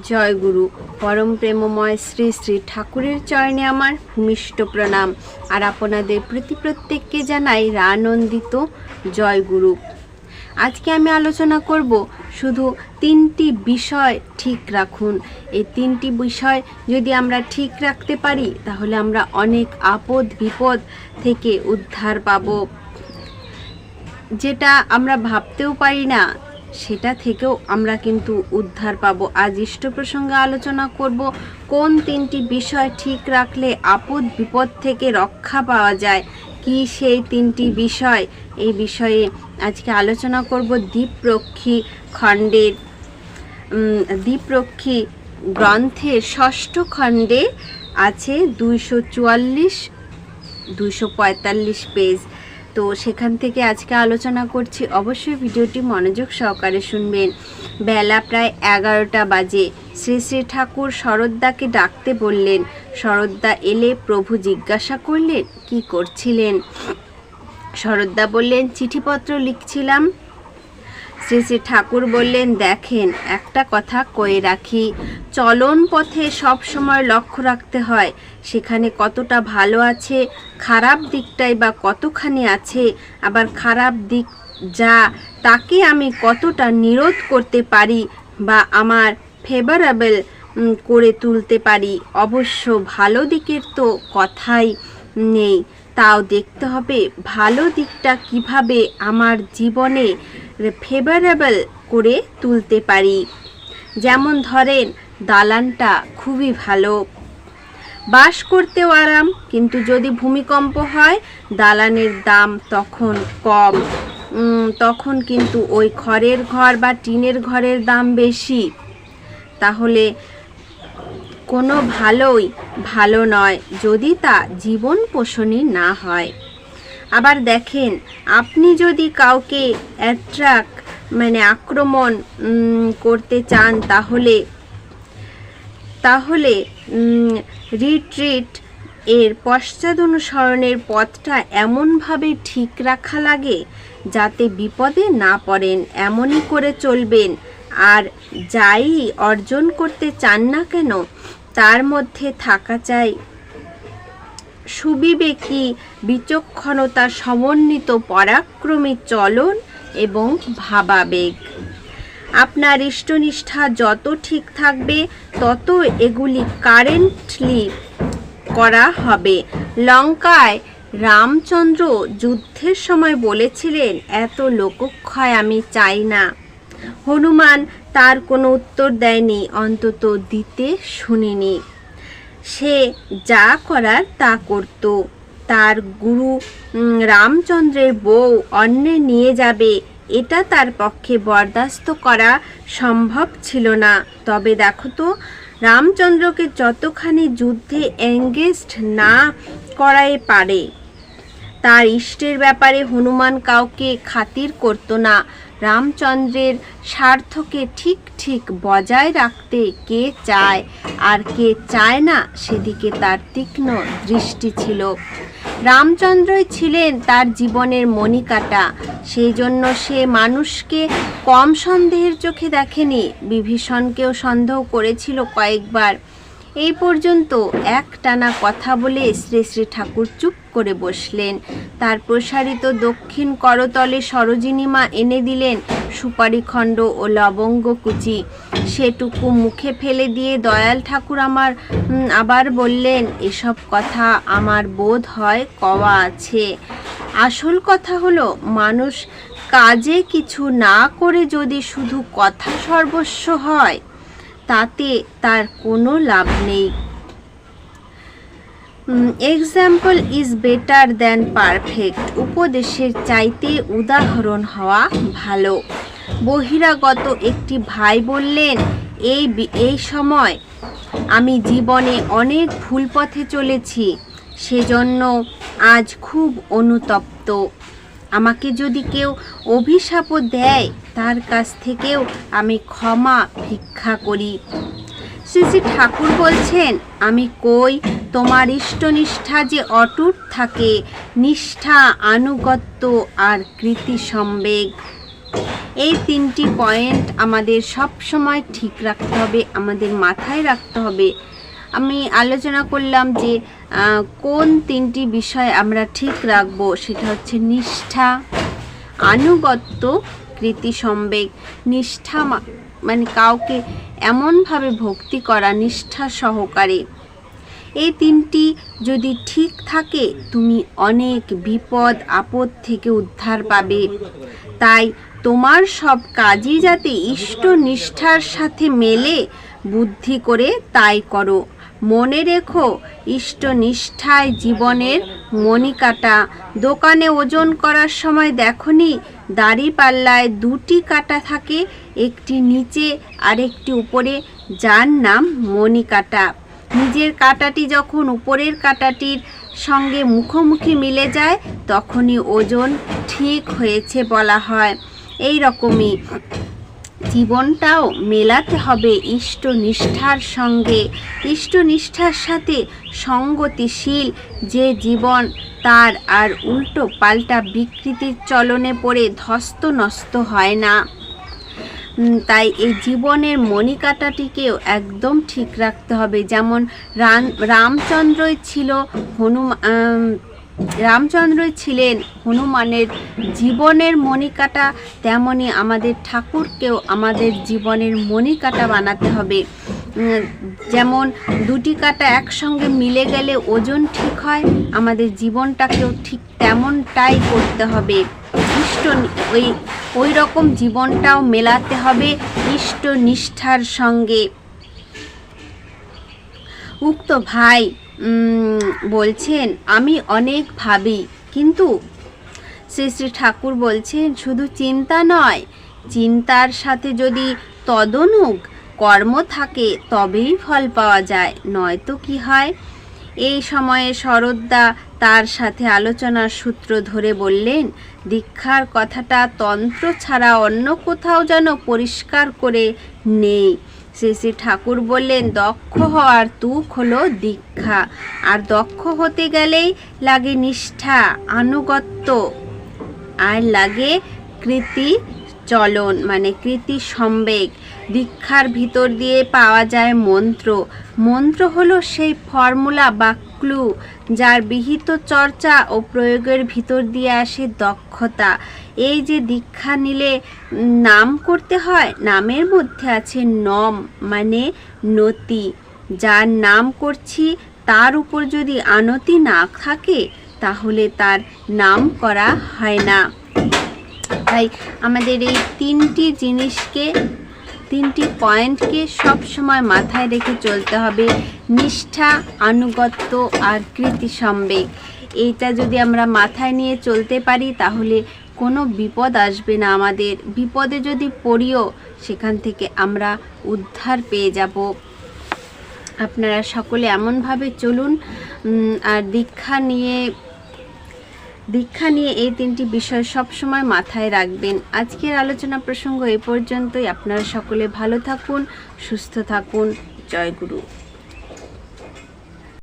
জয় গুরু। পরম প্রেমময় শ্রী শ্রী ঠাকুরের চরণে আমার ভূমিষ্ঠ প্রণাম। আর আপনাদের প্রতি প্রত্যেককে জানাই রানন্দিত জয় গুরু। আজকে আমি আলোচনা করব শুধু তিনটি বিষয় ঠিক রাখুন। এই তিনটি বিষয় যদি আমরা ঠিক রাখতে পারি, তাহলে আমরা অনেক আপদ বিপদ থেকে উদ্ধার পাবো। যেটা আমরা ভাবতেও পারি না সেটা থেকেও আমরা কিন্তু উদ্ধার পাবো। আজ ইষ্ট প্রসঙ্গে আলোচনা করব, কোন তিনটি বিষয় ঠিক রাখলে আপদ বিপদ থেকে রক্ষা পাওয়া যায়? কি সেই তিনটি বিষয়? এই বিষয়ে আজকে আলোচনা করব দ্বীপরক্ষী খণ্ডের। দ্বীপরক্ষী গ্রন্থের ষষ্ঠ খণ্ডে আছে দুইশো চুয়াল্লিশ, দুইশো পঁয়তাল্লিশ পেজ। তো সেখান থেকে আজকে আলোচনা করছি। অবশ্যই ভিডিওটি মনোযোগ সহকারে শুনবেন। বেলা প্রায় এগারোটা বাজে। শ্রী শ্রী ঠাকুর শরদ্দাকে ডাকতে বললেন শরদ্দা এলে প্রভু জিজ্ঞাসা করলেন, কি করছিলেন? শরদ্দা বললেন, চিঠিপত্র লিখছিলাম। শ্রী ঠাকুর বললেন, দেখেন, একটা কথা কয়ে রাখি। চলন পথে সব সময় লক্ষ্য রাখতে হয়। সেখানে কতটা ভালো আছে, খারাপ দিকটাই বা কতখানি আছে, আবার খারাপ দিক যা, তাকে আমি কতটা নিরোধ করতে পারি বা আমার ফেভারেবল করে তুলতে পারি? অবশ্য ভালো দিকের তো কথাই নেই। তাও দেখতে হবে, ভালো দিকটা কীভাবে আমার জীবনে ফেভারেবল করে তুলতে পারি। যেমন ধরেন, দালানটা খুবই ভালো। বাস করতেও আরাম, কিন্তু যদি ভূমিকম্প হয়, দালানের দাম তখন কম। তখন কিন্তু ওই খড়ের ঘর বা টিনের ঘরের দাম বেশি। তাহলে কোনো ভালোই ভালো নয়, যদি তা জীবন পোষণী না হয়। আবার দেখেন, আপনি যদি কাউকে অ্যাট্রাক মানে আক্রমণ করতে চান তাহলে তাহলে রিট্রিট এর পশ্চাদ অনুসরণের পথটা এমনভাবে ঠিক রাখা লাগে যাতে বিপদে না পড়েন, এমনই করে চলবেন। আর যাই অর্জন করতে চান না কেন, তার মধ্যে থাকা চাই সুবিবেকী বিচক্ষণতা সমন্বিত পরাক্রমী চলন এবং ভাবাবেগ। আপনার ইষ্টনিষ্ঠা যত ঠিক থাকবে, তত এগুলি কারেন্টলি করা হবে। লঙ্কায় রামচন্দ্র যুদ্ধের সময় বলেছিলেন, এত লোকক্ষয় আমি চাই না। হনুমান তার কোনো উত্তর দেয়নি, অন্তত দিতে শুনিনি। সে যা করার তা করত। তার গুরু রামচন্দ্রের বউ অন্যে নিয়ে যাবে, এটা তার পক্ষে বরদাস্ত করা সম্ভব ছিল না। তবে দেখো তো, রামচন্দ্রকে যতখানি যুদ্ধে এঙ্গেজড না করাই পারে, তার ইষ্টের ব্যাপারে হনুমান কাউকে খাতির করত না। রামচন্দ্রের স্বার্থকে ঠিক ঠিক বজায় রাখতে কে চায় আর কে চায় না সেদিকে তার তীক্ষ্ণ দৃষ্টি ছিল। রামচন্দ্রই ছিলেন তার জীবনের মণিকাটা। সেই জন্য সে মানুষকে কম সন্দেহের চোখে দেখেনি। বিভীষণকেও সন্দেহ করেছিল কয়েকবার। এই পর্যন্ত এক টানা কথা বলে শ্রী শ্রী ঠাকুর চুপ করে বসলেন। তার প্রসারিত দক্ষিণ করতলে সরোজিনী মা এনে দিলেন সুপারিখণ্ড ও লবঙ্গ কুচি। সেটুকু মুখে ফেলে দিয়ে দয়াল ঠাকুর আমার আবার বললেন, এসব কথা আমার বোধ হয় কওয়া আছে। আসল কথা হলো, মানুষ কাজে কিছু না করে যদি শুধু কথা সর্বস্ব হয়, তাতে তার কোনো লাভ নেই। Example is better than perfect উপদেশের চাইতে উদাহরণ হওয়া ভালো। বহিরাগত একটি ভাই বললেন, এই এই সময় আমি জীবনে অনেক ভুল পথে চলেছি, সেজন্য আজ খুব অনুতপ্ত। আমাকে যদি কেউ অভিশাপও দেয়, তার কাছ থেকেও আমি ক্ষমা ভিক্ষা করি। শ্রী শ্রী ঠাকুর বলছেন, আমি কই, তোমার ইষ্টনিষ্ঠা যে অটুট থাকে, নিষ্ঠা, আনুগত্য আর কৃতি সম্বেগ। এই তিনটি পয়েন্ট আমাদের সব সময় ঠিক রাখতে হবে, আমাদের মাথায় রাখতে হবে। আমি আলোচনা করলাম যে কোন তিনটি বিষয় আমরা ঠিক রাখব, সেটা হচ্ছে নিষ্ঠা, আনুগত্য, কৃতি সম্বেগ। নিষ্ঠা মানে কাউকে এমনভাবে ভক্তি করা, নিষ্ঠা সহকারে। এই তিনটি যদি ঠিক থাকে, তুমি অনেক বিপদ, আপদ থেকে উদ্ধার পাবে। তাই তোমার সব কাজই যাতে ইষ্ট নিষ্ঠার সাথে মেলে, বুদ্ধি করে তাই করো। মনে রেখো ইষ্ট নিষ্ঠায় জীবনের মণিকাটা। দোকানে ওজন করার সময় দেখনি দাড়ি পাল্লায় দুটি কাটা থাকে, একটি নিচে আর একটি উপরে। যার নাম মণিকাটা। নিজের কাটাটি যখন উপরের কাটাটির সঙ্গে মুখোমুখি মিলে যায়, তখনই ওজন ঠিক হয়েছে বলা হয়। এই রকমই জীবনটাও মেলাতে হবে ইষ্ট নিষ্ঠার সঙ্গে। ইষ্ট নিষ্ঠার সাথে সঙ্গতিশীল যে জীবন, তার আর উল্টো পাল্টা বিকৃতির চলনে পড়ে ধস্ত নষ্ট হয় না। তাই এই জীবনের মণিকাটাটিকেও একদম ঠিক রাখতে হবে। যেমন রাম, রামচন্দ্রই ছিল হনুমান রামচন্দ্রই ছিলেন হনুমানের, জীবনের মণিকাটা তেমনি আমাদের ঠাকুরকেও আমাদের জীবনের মণিকাটা বানাতে হবে। যেমন দুটি কাটা একসঙ্গে মিলে গেলে ওজন ঠিক হয়, আমাদের জীবনটাকেও ঠিক তেমনটাই করতে হবে। ইষ্ট ওই ওই রকম জীবনটাও মেলাতে হবে ইষ্ট নিষ্ঠার সঙ্গে। উক্ত ভাই বলছেন, আমি অনেক ভাবি, কিন্তু শ্রী শ্রী ঠাকুর বলছেন, শুধু চিন্তা নয়, চিন্তার সাথে যদি তদনুক কর্ম থাকে, তবেই ফল পাওয়া যায়, নয়তো কি হয়? এই সময়ে শরদ্দা তার সাথে আলোচনার সূত্র ধরে বললেন, দীক্ষার কথাটা তন্ত্র ছাড়া অন্য কোথাও যেন পরিষ্কার করে নেই। শ্রী ঠাকুর বললেন, দক্ষ হওয়ার তুক হলো দীক্ষা, আর দক্ষ হতে গেলেই লাগে নিষ্ঠা, আনুগত্য, আর লাগে কৃতি চলন মানে কৃতি সম্বেগ। দীক্ষার ভিতর দিয়ে পাওয়া যায় মন্ত্র। মন্ত্র হলো সেই ফর্মুলা বা ক্লু যার বিহিত চর্চা ও প্রয়োগের ভিতর দিয়ে আসে দক্ষতা। এই যে দীক্ষা নিলে নাম করতে হয়, নামের মধ্যে আছে নম মানে নতি। যার নাম করছি, তার উপর যদি আনতি না থাকে, তাহলে তার নাম করা হয় না। তাই আমাদের এই তিনটি জিনিসকে তিনটি পয়েন্টকে সব সময় মাথায় রেখে চলতে হবে। নিষ্ঠা, আনুগত্য আর কৃতি সম্বেগ। এইটা যদি আমরা মাথায় নিয়ে চলতে পারি, তাহলে কোনো বিপদ আসবে না আমাদের। বিপদে যদি পড়িও, সেখান থেকে আমরা উদ্ধার পেয়ে যাব। আপনারা সকলে এমনভাবে চলুন আর দীক্ষা নিয়ে দীক্ষা নিয়ে এই তিনটি বিষয় সব সময় মাথায় রাখবেন। আজকের আলোচনা প্রসঙ্গ এ পর্যন্তই। আপনারা সকলে ভালো থাকুন, সুস্থ থাকুন। জয় গুরু।